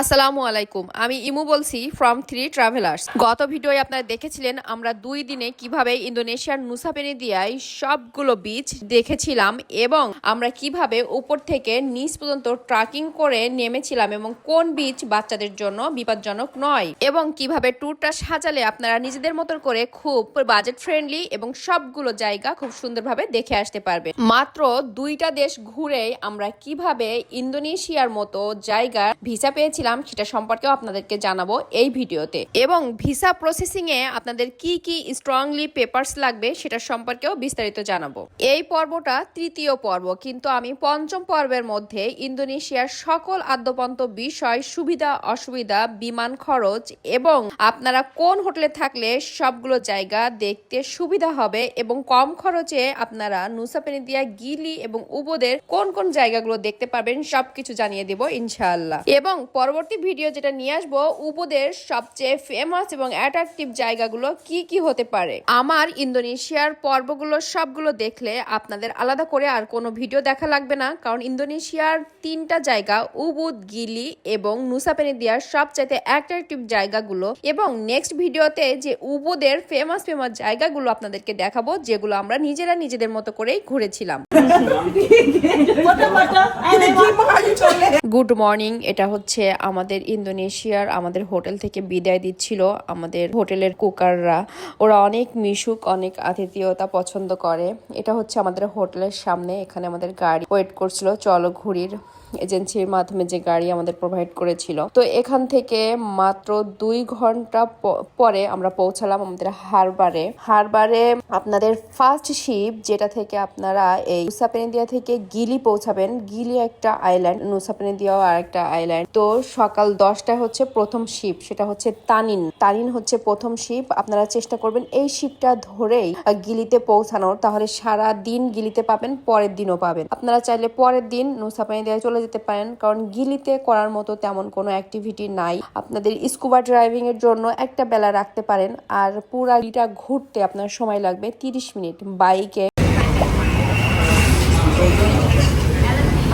আসসালামু আলাইকুম। আমি ইমু বলছি ফ্রম থ্রি ট্রাভেলার্স গত ভিডিওয়ে আপনারা দেখেছিলেন, আমরা দুই দিনে কীভাবে ইন্দোনেশিয়ার নুসাপেনি দিয়ায় সবগুলো বিচ দেখেছিলাম এবং আমরা কীভাবে উপর থেকে নিচ পর্যন্ত ট্রাকিং করে নেমেছিলাম এবং কোন বিচ বাচ্চাদের জন্য বিপজ্জনক নয় এবং কীভাবে ট্যুরটা সাজালে আপনারা নিজেদের মতো করে খুব বাজেট ফ্রেন্ডলি এবং সবগুলো জায়গা খুব সুন্দরভাবে দেখে আসতে পারবে মাত্র দুইটা দেশ ঘুরে আমরা কীভাবে ইন্দোনেশিয়ার মতো জায়গা ভিসা পেয়েছিলাম সেটা সম্পর্কেও আপনাদেরকে জানাব এই ভিডিওতে। এবং ভিসা প্রসেসিং এ আপনাদের কি কি স্ট্রংলি পেপারস লাগবে সেটা সম্পর্কেও বিস্তারিত জানাব। এই পর্বটা তৃতীয় পর্ব, কিন্তু আমি পঞ্চম পর্বের মধ্যে ইন্দোনেশিয়ার সকল আদ্যপন্ত বিষয়, সুবিধা, অসুবিধা, বিমান খরচ এবং আপনারা কোন হোটেলে থাকলে সবগুলো জায়গা দেখতে সুবিধা হবে এবং কম খরচে আপনারা নুসাপেনি দিয়া গিলি এবং উবোদের কোন কোন জায়গাগুলো দেখতে পারবেন সবকিছু জানিয়ে দেব ইনশাআল্লাহ। এবং পরবর্তী ভিডিও যেটা নিয়ে আসব উবোদের সবচেয়ে ফেমাস এবং অ্যাট্রাকটিভ জায়গাগুলো কি কি হতে পারে? আমার ইন্দোনেশিয়ার পর্বগুলো সবগুলো দেখলে আপনাদের আলাদা করে আর কোনো ভিডিও দেখা লাগবে না কারণ ইন্দোনেশিয়ার তিনটা জায়গা উবুদ গিলি এবং নুসাপেনি দিয়ার সবচাইতে অ্যাট্রাকটিভ জায়গাগুলো এবং নেক্সট ভিডিওতে যে উবুদের ফেমাস ফেমাস জায়গাগুলো আপনাদেরকে দেখাবো যেগুলো আমরা নিজেরা নিজেদের মতো করেই ঘুরেছিলাম। গুড মর্নিং এটা হচ্ছে আমাদের ইন্দোনেশিয়ার আমাদের হোটেল থেকে বিদায় দিচ্ছিল আমাদের হোটেলের কুকাররা। ওরা অনেক মিশুক, অনেক আতিথেয়তা পছন্দ করে। এটা হচ্ছে আমাদের হোটেলের সামনে। এখানে আমাদের গাড়ি ওয়েট করছিল। চলো ঘুরির। এজেন্সির মাধ্যমে যে গাড়ি আমাদের প্রোভাইড করেছিল। তো এখান থেকে মাত্র দুই ঘণ্টা পরে আমরা পৌঁছালাম আমাদের হারবারে। হারবারে আপনাদের ফার্স্ট শিপ যেটা থেকে আপনারা এই নুসাপেনিদিয়া থেকে গিলি পৌঁছাবেন। গিলি একটা আইল্যান্ড নুসাপেনিদিয়াও আর একটা আইল্যান্ড তো সকাল দশটায় হচ্ছে প্রথম শিপ সেটা হচ্ছে তানিন। তানিন হচ্ছে প্রথম শিপ আপনারা চেষ্টা করবেন এই শিপটা ধরেই গিলিতে পৌঁছানোর। তাহলে সারা দিন গিলিতে পাবেন, পরের দিনও পাবেন। আপনারা চাইলে পরের দিন নুসাপেনিদিয়া চলে যেতে পারেন। কারণ গিলিতে করার মতো তেমন কোনো অ্যাক্টিভিটি নাই। আপনাদের স্কুবা ড্রাইভিং এর জন্য একটা বেলা রাখতে পারেন। আর পুরা গিটা ঘুরতে আপনার সময় লাগবে তিরিশ মিনিট। বাইকে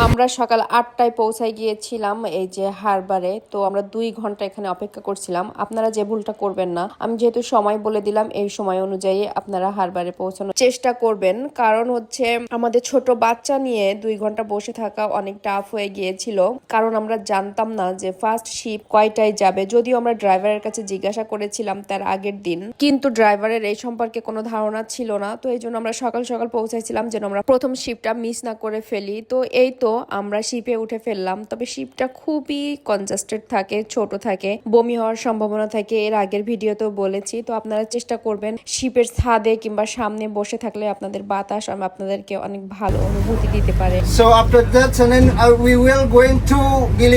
আমরা সকাল আটটায় পৌঁছায় গিয়েছিলাম এই যে হারবারে, তো আমরা দুই ঘণ্টা এখানে অপেক্ষা করছিলাম। আপনারা যে ভুলটা করবেন না, আমি যেহেতু সময় বলে দিলাম, এই সময় অনুযায়ী আপনারা হারবারে পৌঁছানোর চেষ্টা করবেন। কারণ হচ্ছে, আমাদের ছোট বাচ্চা নিয়ে দুই ঘণ্টা বসে থাকা অনেক টাফ হয়ে গিয়েছিল। কারণ আমরা জানতাম না যে ফার্স্ট শিপ কয়টায় যাবে। যদিও আমরা ড্রাইভারের কাছে জিজ্ঞাসা করেছিলাম তার আগের দিন। কিন্তু ড্রাইভারের এই সম্পর্কে কোনো ধারণা ছিল না। তো এই জন্য আমরা সকাল সকাল পৌঁছাইছিলাম যেন আমরা প্রথম শিপটা মিস না করে ফেলি। তো এই তো আমরা শিপে উঠে ফেললাম। তবে শিপটা খুবই কনজাস্টেড থাকে ছোট থাকে বমি হওয়ার সম্ভাবনা থাকে। এর আগের ভিডিওতেও বলেছি তো আপনারা চেষ্টা করবেন শিপের ছাদে কিংবা সামনে বসে থাকলে আপনাদের বাতাস আপনাদেরকে অনেক ভালো অনুভূতি দিতে পারে। So after that, and will uh, to will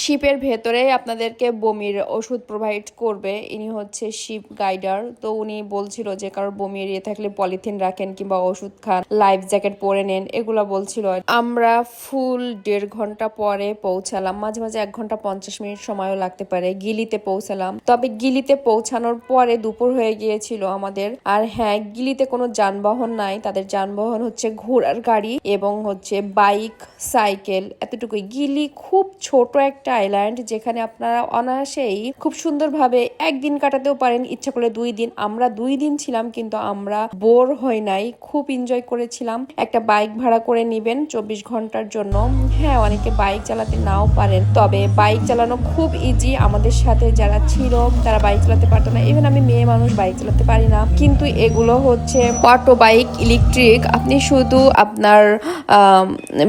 শিপের ভেতরে আপনাদেরকে বমির ওষুধ প্রোভাইড করবে। ইনি হচ্ছে শিপ গাইডার তো উনি বলছিল যে, কারোর বমি এরিয়ে থাকলে পলিথিন রাখেন কিংবা ওষুধ খান লাইফ জ্যাকেট পরে নেন। এগুলা বলছিল। আমরা ফুল দেড় ঘণ্টা পরে পৌঁছালাম। মাঝে মাঝে এক ঘণ্টা পঞ্চাশ মিনিট সময়ও লাগতে পারে। গিলিতে পৌঁছালাম। তবে গিলিতে পৌঁছানোর পরে দুপুর হয়ে গিয়েছিল আমাদের। আর হ্যাঁ গিলিতে কোনো যানবাহন নাই। তাদের যানবাহন হচ্ছে ঘোড়ার গাড়ি এবং হচ্ছে বাইক সাইকেল এতটুকুই। গিলি খুব ছোট একটা আইল্যান্ড যেখানে আপনারা অনায়াসেই খুব সুন্দরভাবে একদিন কাটাতেও পারেন। ইচ্ছা করলে দুই দিন। আমরা দুই দিন ছিলাম, কিন্তু আমরা বোর হই নাই। খুব এনজয় করেছিলাম। একটা বাইক ভাড়া করে নিবেন চব্বিশ ঘণ্টার জন্য। হ্যাঁ অনেকে বাইক চালাতে নাও পারেন। তবে বাইক চালানো খুব ইজি আমাদের সাথে যারা ছিল, তারা বাইক চালাতে পারতো না। ইভেন আমি মেয়ে মানুষ বাইক চালাতে পারি না। কিন্তু এগুলো হচ্ছে অটো বাইক ইলেকট্রিক আপনি শুধু আপনার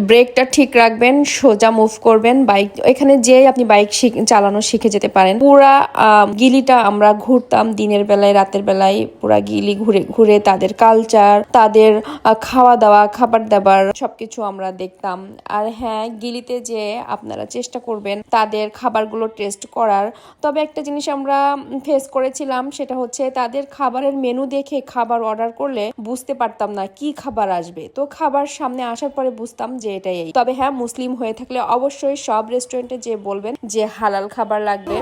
ব্রেকটা ঠিক রাখবেন, সোজা মুভ করবেন, বাইক, এখানে যেই আপনি বাইক চালানো শিখে যেতে পারেন। পুরা গিলিটা আমরা ঘুরতাম দিনের বেলায়, রাতের বেলায়। পুরা গিলি ঘুরে ঘুরে তাদের কালচার তাদের খাওয়া দাওয়া খাবার দাবার সবকিছু আমরা দেখতাম। আর হ্যাঁ গিলিতে যে আপনারা চেষ্টা করবেন তাদের খাবারগুলো টেস্ট করার। তবে একটা জিনিস আমরা ফেস করেছিলাম, সেটা হচ্ছে তাদের খাবারের মেনু দেখে খাবার অর্ডার করলে বুঝতে পারতাম না কি খাবার আসবে। তো খাবার সামনে আসার পরে বুঝতাম যে এটাই। তবে হ্যাঁ মুসলিম হয়ে থাকলে অবশ্যই সব রেস্টুরেন্টে যে বলবেন যে হালাল খাবার লাগবে।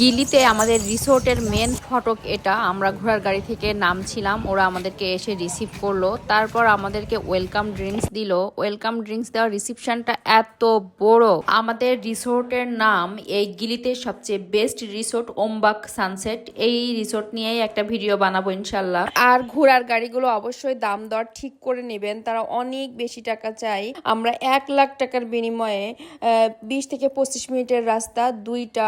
গিলিতে আমাদের রিসোর্টের মেন ফটক এটা। আমরা ঘোড়ার গাড়ি থেকে নামছিলাম, ওরা আমাদেরকে এসে রিসিভ করল। তারপর আমাদেরকে ওয়েলকাম ড্রিঙ্কস দিল। ওয়েলকাম ড্রিঙ্কস দেওয়ার রিসিপশনটা এত বড়। আমাদের রিসোর্টের নাম এই গিলিতে সবচেয়ে বেস্ট রিসোর্ট ওমবাক সানসেট এই রিসোর্ট নিয়েই একটা ভিডিও বানাবো ইনশাল্লাহ আর ঘোড়ার গাড়িগুলো অবশ্যই দাম দর ঠিক করে নেবেন। তারা অনেক বেশি টাকা চাই। আমরা এক লাখ টাকার বিনিময়ে বিশ থেকে পঁচিশ মিনিটের রাস্তা দুইটা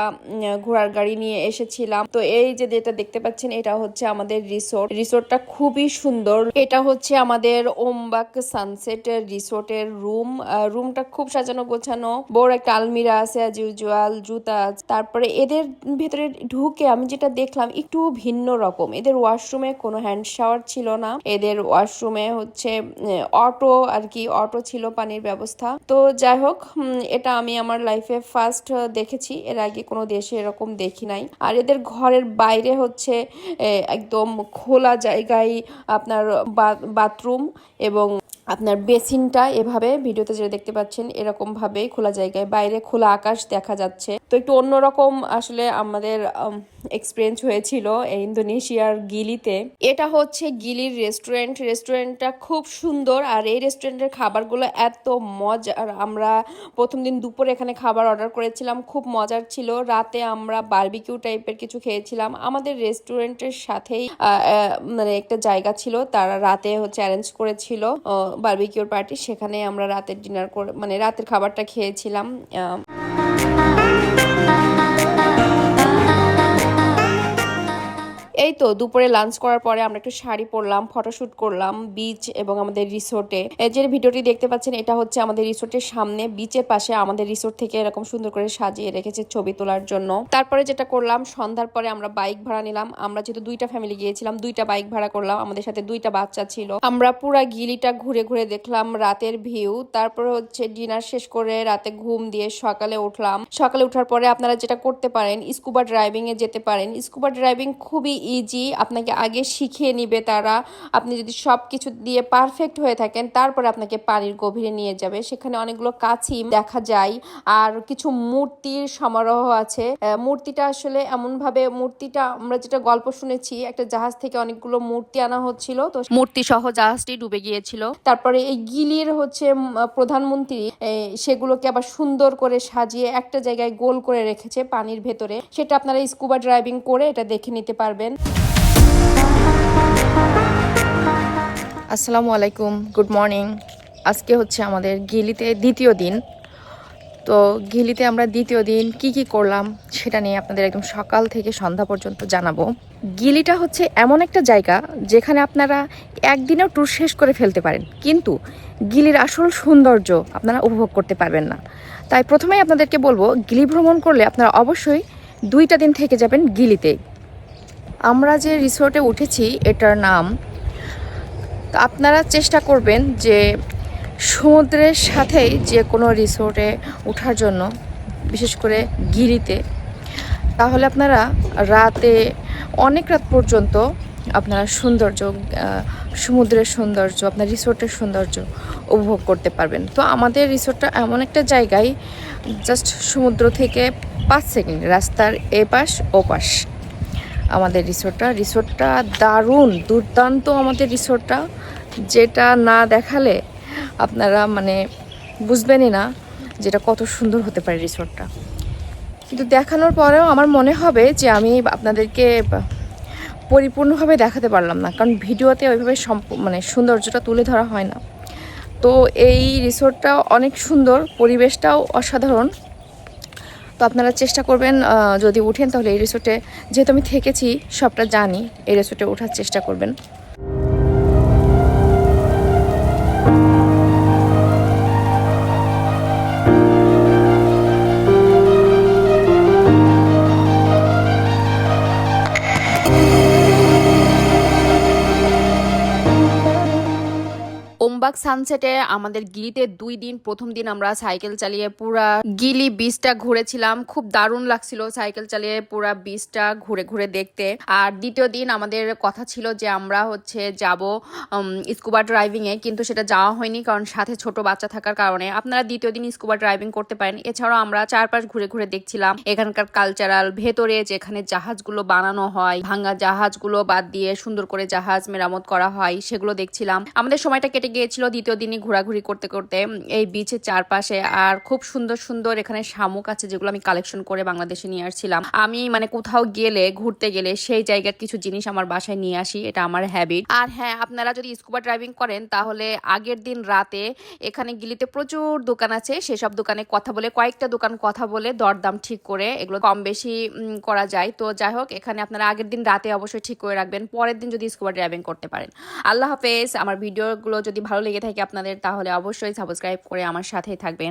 ঘোড়ার গাড়ি নিয়ে এসেছিলাম। তো এই যে যেটা দেখতে পাচ্ছেন, এটা হচ্ছে আমাদের রিসোর্ট রিসোর্টটা খুবই সুন্দর। এটা হচ্ছে আমাদের ওমবাক সানসেট রিসোর্টের রুম রুমটা খুব সাজানো গোছানো। বড় একটা আলমিরা আছে অ্যাজ ইউজুয়াল জুতা আছে। তারপরে এদের ভেতরে ঢুকে আমি যেটা দেখলাম, একটু ভিন্ন রকম। এদের ওয়াশরুমে কোনো হ্যান্ড শাওয়ার ছিল না। এদের ওয়াশরুমে হচ্ছে অটো আর কি অটো ছিল পানির ব্যবস্থা। তো যাই হোক এটা আমি আমার লাইফে ফার্স্ট দেখেছি। এর আগে কোনো দেশে এরকম দেখি নাই। আর এদের ঘরের বাইরে হচ্ছে একদম খোলা জায়গায় আপনার বাথরুম এবং আপনার বেসিনটা এভাবে ভিডিওতে যেটা দেখতে পাচ্ছেন এরকম ভাবে খোলা জায়গায়। বাইরে খোলা আকাশ দেখা যাচ্ছে। তো একটু অন্যরকম আসলে আমাদের এক্সপিরিয়েন্স হয়েছিল এই ইন্দোনেশিয়ার গিলিতে। এটা হচ্ছে গিলির রেস্টুরেন্ট রেস্টুরেন্টটা খুব সুন্দর আর এই রেস্টুরেন্টের খাবারগুলো এত মজার আমরা প্রথম দিন দুপুরে এখানে খাবার অর্ডার করেছিলাম, খুব মজার ছিল। রাতে আমরা বারবিকিউ টাইপের কিছু খেয়েছিলাম। আমাদের রেস্টুরেন্টের সাথেই মানে একটা জায়গা ছিল, তারা রাতে হচ্ছে অ্যারেঞ্জ করেছিল। বারবিকিউর পার্টি সেখানে আমরা রাতের ডিনার করে মানে রাতের খাবারটা খেয়েছিলাম তো দুপুরে লাঞ্চ করার পরে আমরা একটু শাড়ি পরলাম ফটোশুট করলাম বিচ এবং আমাদের রিসোর্টে যে ভিডিওটি দেখতে পাচ্ছেন, এটা হচ্ছে আমাদের রিসোর্টের সামনে বিচের পাশে আমাদের রিসোর্ট থেকে এরকম সুন্দর করে সাজিয়ে রেখেছে ছবি তোলার জন্য। তারপরে যেটা করলাম, সন্ধ্যার পরে আমরা বাইক ভাড়া নিলাম। আমরা যেহেতু দুইটা ফ্যামিলি গিয়েছিলাম, দুইটা বাইক ভাড়া করলাম। আমাদের সাথে দুইটা বাচ্চা ছিল। আমরা পুরা গিলিটা ঘুরে ঘুরে দেখলাম, রাতের ভিউ তারপরে হচ্ছে ডিনার শেষ করে রাতে ঘুম দিয়ে সকালে উঠলাম। সকালে উঠার পরে আপনারা যেটা করতে পারেন স্কুবা ড্রাইভিং এ যেতে পারেন। স্কুবা ড্রাইভিং খুবই ইজি আপনাকে আগে শিখিয়ে নিবে তারা। আপনি যদি সব কিছু দিয়ে পারফেক্ট হয়ে থাকেন, তারপরে আপনাকে পানির গভীরে নিয়ে যাবে। সেখানে অনেকগুলো কাছি দেখা যায়। আর কিছু মূর্তির সমারোহ আছে। মূর্তিটা আসলে এমন ভাবে মূর্তিটা আমরা যেটা গল্প শুনেছি, একটা জাহাজ থেকে অনেকগুলো মূর্তি আনা হচ্ছিল। তো মূর্তি সহ জাহাজটি ডুবে গিয়েছিল। তারপরে এই গিলির হচ্ছে প্রধানমন্ত্রী সেগুলোকে আবার সুন্দর করে সাজিয়ে একটা জায়গায় গোল করে রেখেছে পানির ভেতরে। সেটা আপনারা স্কুবা ড্রাইভিং করে এটা দেখে নিতে পারবেন। আসসালামু আলাইকুম গুড মর্নিং আজকে হচ্ছে আমাদের গিলিতে দ্বিতীয় দিন। তো গিলিতে আমরা দ্বিতীয় দিন কি কি করলাম সেটা নিয়ে আপনাদের একদম সকাল থেকে সন্ধ্যা পর্যন্ত জানাব। গিলিটা হচ্ছে এমন একটা জায়গা যেখানে আপনারা একদিনেও ট্যুর শেষ করে ফেলতে পারেন। কিন্তু গিলির আসল সৌন্দর্য আপনারা উপভোগ করতে পারবেন না। তাই প্রথমেই আপনাদেরকে বলব, গিলি ভ্রমণ করলে আপনারা অবশ্যই দুইটা দিন থেকে যাবেন গিলিতে। আমরা যে রিসোর্টে উঠেছি, এটার নাম তো আপনারা চেষ্টা করবেন যে সমুদ্রের সাথেই যে কোনো রিসোর্টে ওঠার জন্য, বিশেষ করে গিরিতে। তাহলে আপনারা রাতে অনেক রাত পর্যন্ত আপনারা সৌন্দর্য সমুদ্রের সৌন্দর্য, আপনার রিসোর্টের সৌন্দর্য উপভোগ করতে পারবেন। তো আমাদের রিসোর্টটা এমন একটা জায়গায় জাস্ট সমুদ্র থেকে পাঁচ সেকেন্ড, রাস্তার এপাশ, ওপাশ। আমাদের রিসোর্টটা। রিসোর্টটা দারুণ, দুর্দান্ত আমাদের রিসোর্টটা। যেটা না দেখালে আপনারা মানে বুঝবেনই না যেটা কত সুন্দর হতে পারে রিসোর্টটা। কিন্তু দেখানোর পরেও আমার মনে হবে যে আমি আপনাদেরকে পরিপূর্ণভাবে দেখাতে পারলাম না। কারণ ভিডিওতে ওইভাবে মানে সৌন্দর্যটা তুলে ধরা হয় না। তো এই রিসোর্টটা অনেক সুন্দর, পরিবেশটাও অসাধারণ। তো আপনারা চেষ্টা করবেন যদি উঠেন তাহলে এই রিসোর্টে যেহেতু আমি থেকেছি, সবটা জানি, এই রিসোর্টে ওঠার চেষ্টা করবেন। সানসেটে আমাদের গিলিতে দুই দিন, প্রথম দিন আমরা সাইকেল চালিয়ে পুরা গিলি বিচটা ঘুরেছিলাম। খুব দারুণ লাগছিল সাইকেল চালিয়ে পুরা বিচটা ঘুরে ঘুরে দেখতে। আর দ্বিতীয় দিন আমাদের কথা ছিল যে আমরা হচ্ছে যাব স্কুবা এ কিন্তু সেটা যাওয়া হয়নি কারণ সাথে ছোট বাচ্চা থাকার কারণে। আপনারা দ্বিতীয় দিন স্কুবা ড্রাইভিং করতে পারেন। এছাড়াও আমরা চারপাশ ঘুরে ঘুরে দেখছিলাম। এখানকার কালচারাল ভেতরে যেখানে জাহাজগুলো বানানো হয় ভাঙা জাহাজগুলো বাদ দিয়ে সুন্দর করে জাহাজ মেরামত করা হয়, সেগুলো দেখছিলাম। আমাদের সময়টা কেটে গিয়েছিল দ্বিতীয় দিনই ঘোরাঘুরি করতে করতে এই বিচের চারপাশে। আর খুব সুন্দর সুন্দর এখানে শামুক আছে যেগুলো আমি কালেকশন করে বাংলাদেশে নিয়ে আসছিলাম। আমি মানে কোথাও গেলে, ঘুরতে গেলে সেই জায়গার কিছু জিনিস আমার বাসায় নিয়ে আসি, এটা আমার হ্যাবিট আর হ্যাঁ আপনারা যদি স্কুবা ড্রাইভিং করেন, তাহলে আগের দিন রাতে এখানে গিলিতে প্রচুর দোকান আছে। সেসব দোকানে কথা বলে, কয়েকটা দোকান কথা বলে দরদাম ঠিক করে এগুলো কম বেশি করা যায়। তো যাই হোক, এখানে আপনারা আগের দিন রাতে অবশ্যই ঠিক করে রাখবেন, পরের দিন যদি স্কুবা ড্রাইভিং করতে পারেন। আল্লাহ হাফেজ, আমার ভিডিওগুলো যদি ভালো লেগে থাকে আপনাদের তাহলে অবশ্যই সাবস্ক্রাইব করে আমার সাথেই থাকবেন।